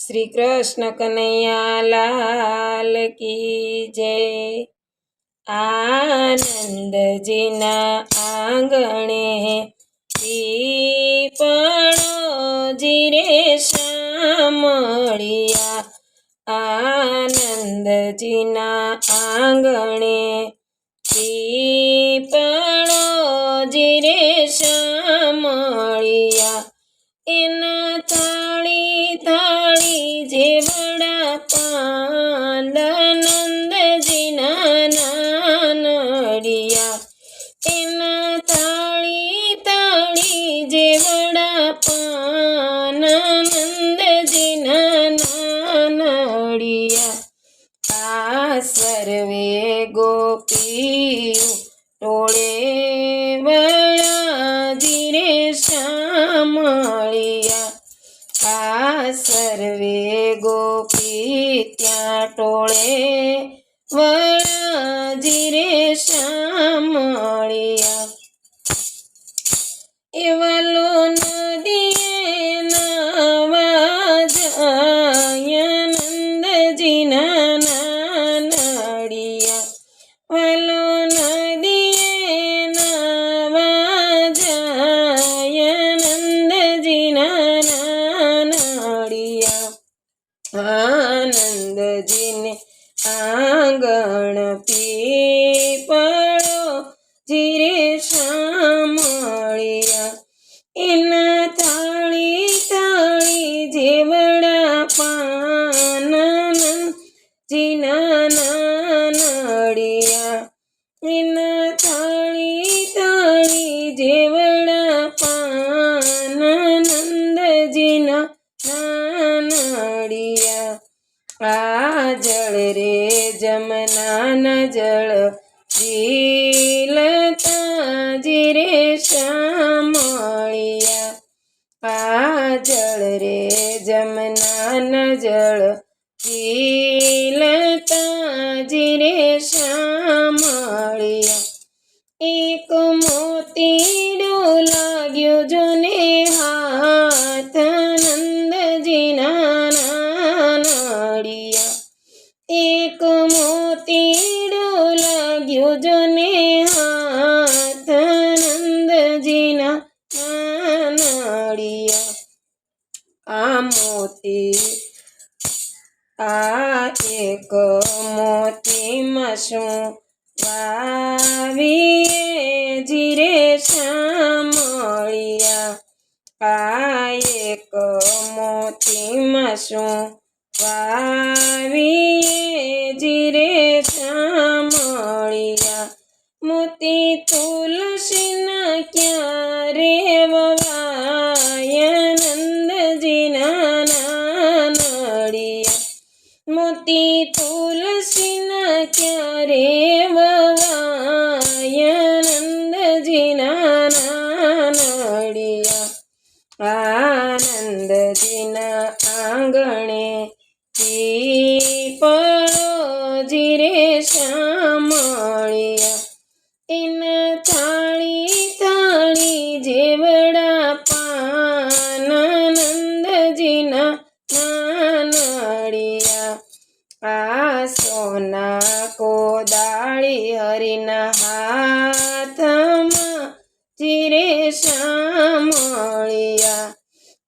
શ્રી કૃષ્ણ કનૈયા લાલ કી જય. આનંદજીના આંગણે પીપળો જીરે શામળિયા આનંદજીના આંગણે પીપળો જીરે શામળિયા એના થાળી થાળી જેવડા પાંદાનંદજીના નાનડિયા. એના તાળી થાળી જેવડા પાનાનંદજીના નાનડિયા. આ સર્વે ગોપીઓ ટોળે આ સર્વે ગોપી ત્યાં ટોળે વળા ધીરે શામળિયા એવા નદીએ જીરે શામળિયા એના તાળી તાળી જેવડા પાનન, જીના નાનડિયા, એના તાળી તાળી જેવડા પાનંદજીના નાનડિયા. આ જળ રે જમના જળ જી શામળિયા આ જળ રે જમના ન જળ ઝીલતાજી રે શામળિયા મોતી. આ એક મોતીમાં શું વાવીએ જીરે શામળિયા આ એક મોતીમાં શું મોતી તુલસીના ક્યારે વવાય નંદજીના નાનડિયા આનંદજીના આંગણે પળો જીરે શામળિયા એના થાળી થાળી જેવડા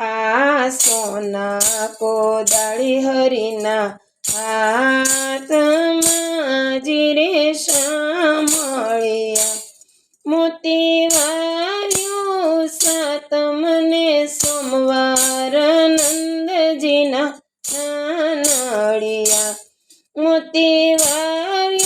આ સોના કોદાળી હરિના હાથમાં જીરે શામળિયા મોતી વાર્યો સાતમને સોમવાર નંદજીના નાનળિયા. મોતી વાર્યો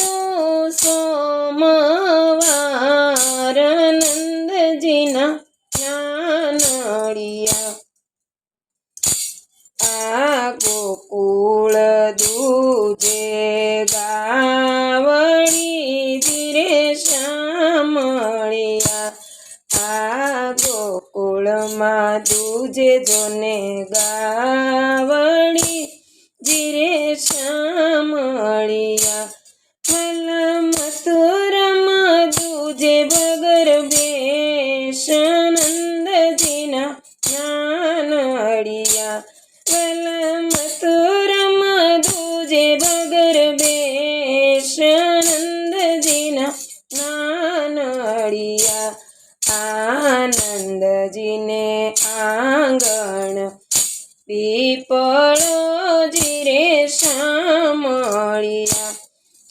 ગોકુળમાં દૂજે જોને ગાવડી જીરે શામળિયા. મલા મથુરમાં દૂજે બગર બેશ નંદજીના નાનડિયા જીરે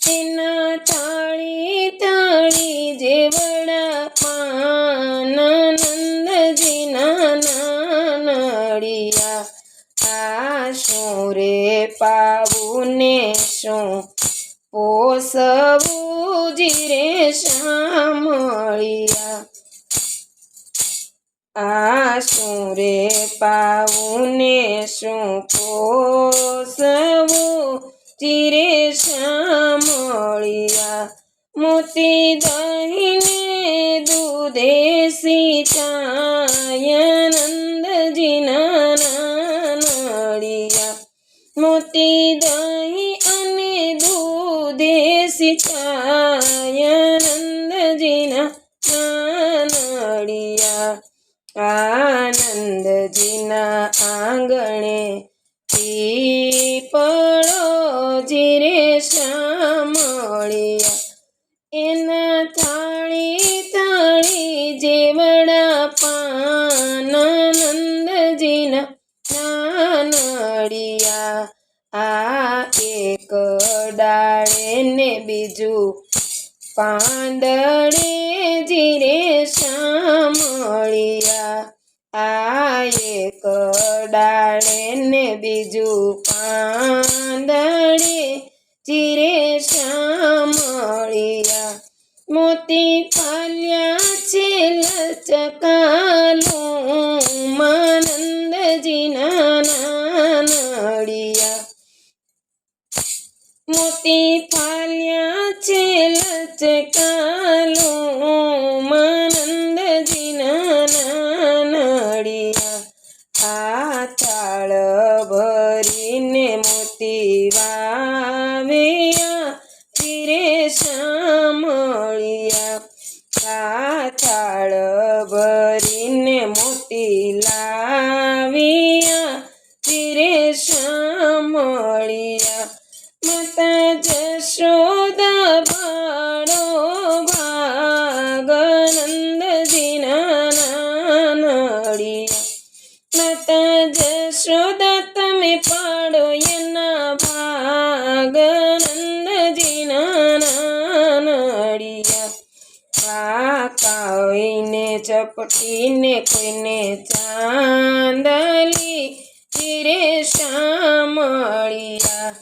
તેના તાળી તાળી જેવડા પાન નંદજીના નાનડિયા આ શું રે પાવું ને શું? પોસવું જીરે શામળિયા આ શું રે પાવું ને શું પોસવું ચીરે શામળિયા મોતી દહીને દૂધે સીતાયનંદજીના નંદજીના નાનડિયા મોતી દહીં અને દૂધે સીતાય જીરે શામળિયા એના થાળી થાળી જેવડા પાન નંદજીના નાનડિયા. આ એક ડાળે ને બીજું પાંદડે જીરે શામળિયા આ એક ડાળે ને બીજું પાંદડે ચીરે શ્યામળિયા મોતી પાલ્યા છે લચકાલું મોતી વાવ્યા. ચપટીને કોઈને ચાંદલી ચીરે શામળિયા.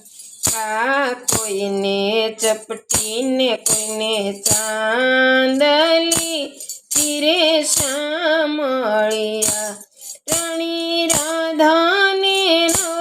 આ કોઈને ચપટીને કોઈને ચાંદલી ચીરે શામળિયા. રાણી રાધાને લખો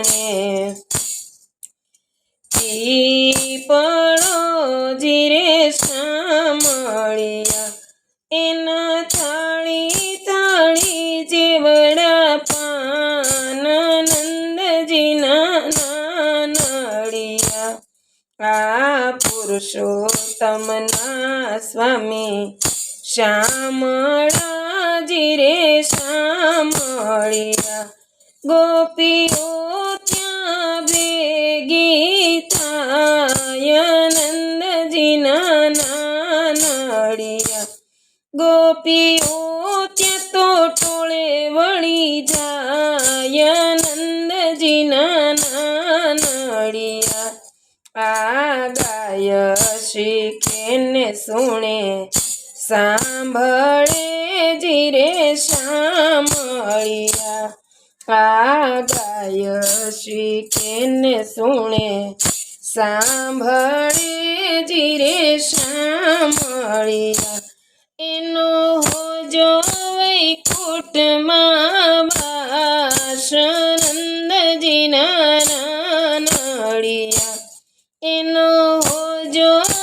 આંગણે પીપળો જીરે સામળિયા એના થાળી થાળી જેવડા પાન નંદજીના નાનડિયા આ પુરુષોત્તમના સ્વામી શ્યામળા જીરે સામળિયા ગોપીઓ ભેગી થાય નંદજીના નાનડિયા ગોપીઓ ત્યાં તો ટોળે વળી જાય નંદજીના નાનાડિયા આ ગાય શીખેને સુણે, સાંભળે જીરે શામળિયા આ શ્રી કેને સુણે, સાંભળે જીરે સાંભળ્યા એનો હોજો વૈકુટમાં વાસ નંદજીના નાનડિયા એનો હોજો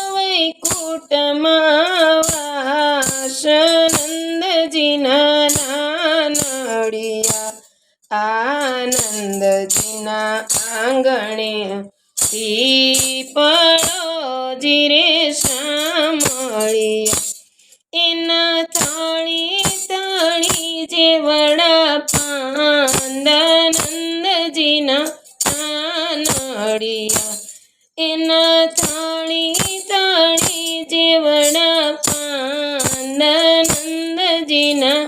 વડપાંદાનંદજીના નાનડિયા. એના તાળી તાળી જે વડપાંદાનંદજીના